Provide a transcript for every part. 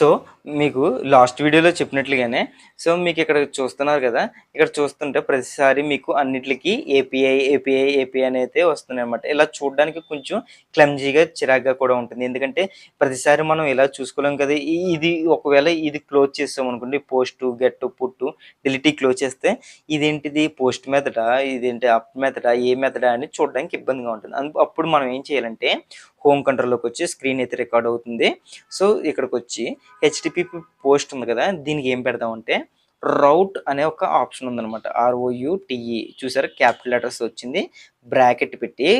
So మీకు last వీడియోలో చెప్పినట్లుగానే సో మీకు ఇక్కడ చూస్తున్నారు కదా ఇక్కడ చూస్తుంటే ప్రతిసారి మీకు అన్నిటికీ ఏపీఐ ఏపీఐ ఏపీఐ అని అయితే వస్తున్నాయి అనమాట ఇలా చూడడానికి కొంచెం క్లమ్జీగా చిరాగ్గా కూడా ఉంటుంది. ఎందుకంటే ప్రతిసారి మనం ఇలా చూసుకోలేం కదా ఈ- ఇది ఒకవేళ ఇది క్లోజ్ చేస్తాం అనుకోండి పోస్టు గెట్టు పుట్టు డిలిటీ క్లోజ్ చేస్తే ఇదేంటిది పోస్ట్ మెథడా ఇదేంటి అప్ మెథడా ఏ మెథడా అని చూడడానికి ఇబ్బందిగా ఉంటుంది. అప్పుడు మనం ఏం చేయాలంటే హోమ్ కంట్రోల్లోకి వచ్చి స్క్రీన్ అయితే రికార్డ్ అవుతుంది. సో ఇక్కడికి వచ్చి హెచ్టిపిపి పోస్ట్ ఉంది కదా దీనికి ఏం పెడదామంటే రౌట్ అనే ఒక ఆప్షన్ ఉందనమాట ఆర్ఓయుటిఈ చూసారా? క్యాపిటల్ లెటర్స్ వచ్చింది. బ్రాకెట్ పెట్టి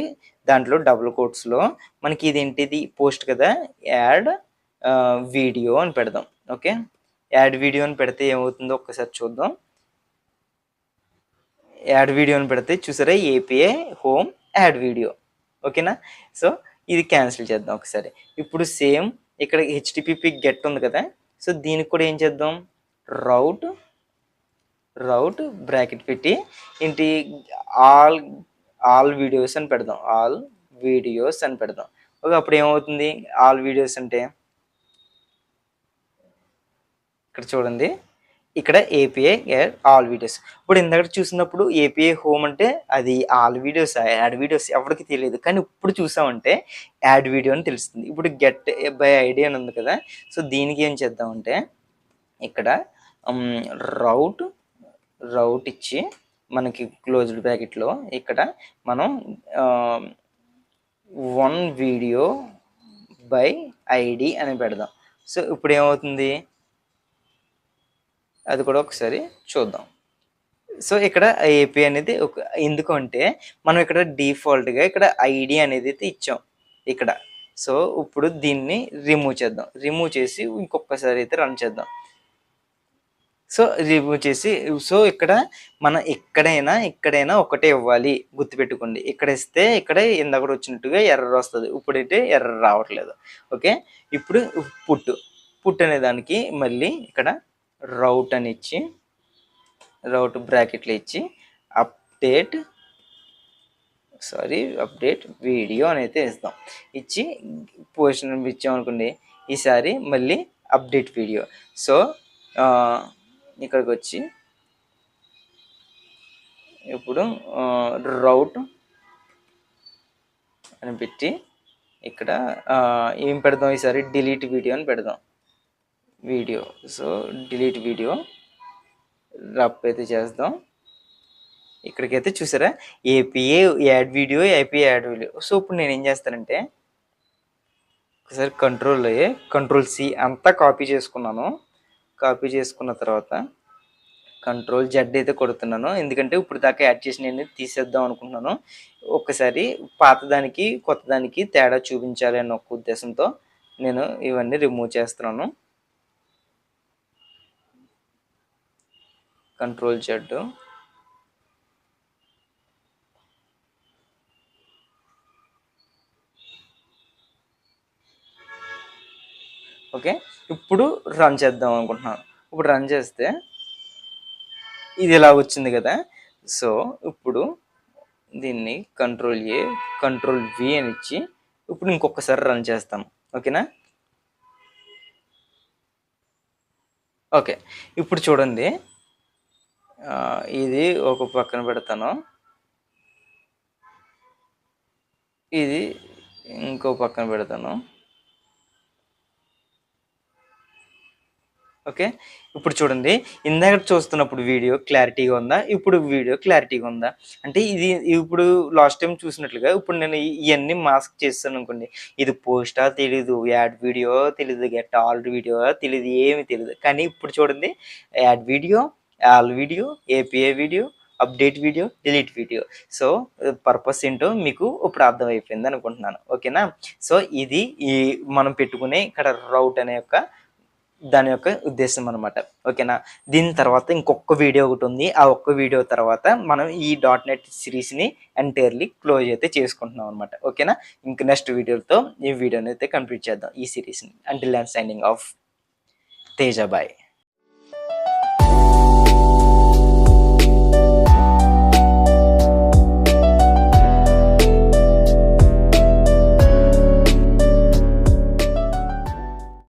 దాంట్లో డబుల్ కోట్స్లో మనకి ఇదేంటిది? పోస్ట్ కదా? యాడ్ వీడియో అని పెడదాం. ఓకే యాడ్ వీడియో అని పెడితే ఏమవుతుందో ఒక్కసారి చూద్దాం. యాడ్ వీడియో అని పెడితే చూసారా? ఏపీఏ హోమ్ యాడ్ వీడియో ఓకేనా సో ఇది క్యాన్సిల్ చేద్దాం ఒకసారి. ఇప్పుడు సేమ్ ఇక్కడ హెచ్టిపిపి గెట్ ఉంది కదా? సో దీనికి కూడా ఏం చేద్దాం? రౌట్ రౌట్ బ్రాకెట్ పెట్టి ఏంటి ఆల్ ఆల్ వీడియోస్ అని పెడదాం. ఆల్ వీడియోస్ అని పెడదాం. ఓకే అప్పుడు ఏమవుతుంది? ఆల్ వీడియోస్ అంటే ఇక్కడ చూడండి. ఇక్కడ ఏపీఐ ఆల్ వీడియోస్ ఇప్పుడు ఇందాక చూసినప్పుడు ఏపీఐ హోమ్ అంటే అది ఆల్ వీడియోస్ యాడ్ వీడియోస్ ఎవరికి తెలియదు. కానీ ఇప్పుడు చూసామంటే యాడ్ వీడియో అని తెలుస్తుంది. ఇప్పుడు గెట్ బై ఐడియా అని ఉంది కదా. సో దీనికి ఏం చేద్దామంటే ఇక్కడ um, రౌట్ రౌట్ ఇచ్చి మనకి క్లోజ్డ్ ప్యాకెట్లో ఇక్కడ మనం వన్ వీడియో బై ఐడి అని పెడదాం. సో ఇప్పుడు ఏమవుతుంది? అది కూడా ఒకసారి చూద్దాం. సో ఇక్కడ ఏపీ అనేది ఒక ఎందుకంటే మనం ఇక్కడ డిఫాల్ట్గా ఇక్కడ ఐడి అనేది అయితే ఇచ్చాం ఇక్కడ. సో ఇప్పుడు దీన్ని రిమూవ్ చేద్దాం. రిమూవ్ చేసి ఇంకొకసారి అయితే రన్ చేద్దాం. సో రిమూవ్ చేసి సో ఇక్కడ మనం ఎక్కడైనా ఎక్కడైనా ఒకటే ఇవ్వాలి. గుర్తుపెట్టుకోండి. ఇక్కడ ఇస్తే ఇక్కడ ఇందాక వచ్చినట్టుగా ఎర్ర వస్తుంది. ఇప్పుడైతే ఎర్ర రావట్లేదు. ఓకే? ఇప్పుడు పుట్టు పుట్టు అనే దానికి మళ్ళీ ఇక్కడ రౌట్ అని ఇచ్చి రౌట్ బ్రాకెట్లు ఇచ్చి అప్డేట్ సారీ అప్డేట్ వీడియో అని అయితే ఇస్తాం ఇచ్చి పొజిషన్ ఇచ్చామనుకోండి ఈసారి మళ్ళీ అప్డేట్ వీడియో సో ఇక్కడికి వచ్చి ఇప్పుడు రౌట్ అని పెట్టి ఇక్కడ ఏం పెడదాం ఈసారి? డిలీట్ వీడియో అని పెడదాం. వీడియో సో డిలీట్ వీడియో రప్ అయితే చేద్దాం. ఇక్కడికైతే చూసారా? API add video API add video so ఇప్పుడు నేను ఏం చేస్తానంటే ఒకసారి కంట్రోల్ కంట్రోల్ సి అంతా కాపీ చేసుకున్నాను. కాపీ చేసుకున్న తర్వాత కంట్రోల్ జెడ్ అయితే కొడుతున్నాను. ఎందుకంటే ఇప్పుడు దాకా యాడ్ చేసి నేను తీసేద్దాం అనుకుంటున్నాను. ఒక్కసారి పాతదానికి కొత్తదానికి తేడా చూపించాలి అన్న ఒక ఉద్దేశంతో నేను ఇవన్నీ రిమూవ్ చేస్తున్నాను. Control Z. ఓకే ఇప్పుడు రన్ చేద్దాం అనుకుంటున్నాను ఇప్పుడు రన్ చేస్తే ఇది ఇలా వచ్చింది కదా. సో ఇప్పుడు దీన్ని కంట్రోల్ ఏ కంట్రోల్ వి అని ఇచ్చి ఇప్పుడు ఇంకొకసారి రన్ చేస్తాం. ఓకేనా? ఓకే ఇప్పుడు చూడండి. ఇది ఒక పక్కన పెడతాను. ఇది ఇంకో పక్కన పెడతాను. ఓకే? ఇప్పుడు చూడండి ఇందాక చూస్తున్నప్పుడు వీడియో క్లారిటీగా ఉందా? ఇప్పుడు వీడియో క్లారిటీగా ఉందా? అంటే ఇది ఇప్పుడు లాస్ట్ టైం చూసినట్లుగా ఇప్పుడు నేను ఇవన్నీ మాస్క్ చేస్తాను అనుకోండి ఇది పోస్టా తెలీదు యాడ్ వీడియో తెలీదు గెట్ ఆల్డ్ వీడియో తెలీదు ఏమి తెలియదు కానీ ఇప్పుడు చూడండి add video all video API video update video delete video so purpose ఏంటో మీకు ఇప్పుడు అర్థమైపోయింది అనుకుంటున్నాను. ఓకేనా సో ఇది ఈ మనం పెట్టుకునే ఇక్కడ రౌట్ అనే యొక్క దాని యొక్క ఉద్దేశం అనమాట ఓకేనా దీని తర్వాత ఇంకొక వీడియో ఒకటి ఉంది. ఆ ఒక్క వీడియో తర్వాత మనం ఈ. డాట్ నెట్ సిరీస్ని ఎంటైర్లీ క్లోజ్ అయితే చేసుకుంటున్నాం అనమాట ఓకేనా ఇంక నెక్స్ట్ వీడియోతో ఈ వీడియోని అయితే కంప్లీట్ చేద్దాం. ఈ సిరీస్ని until and signing off Tejabai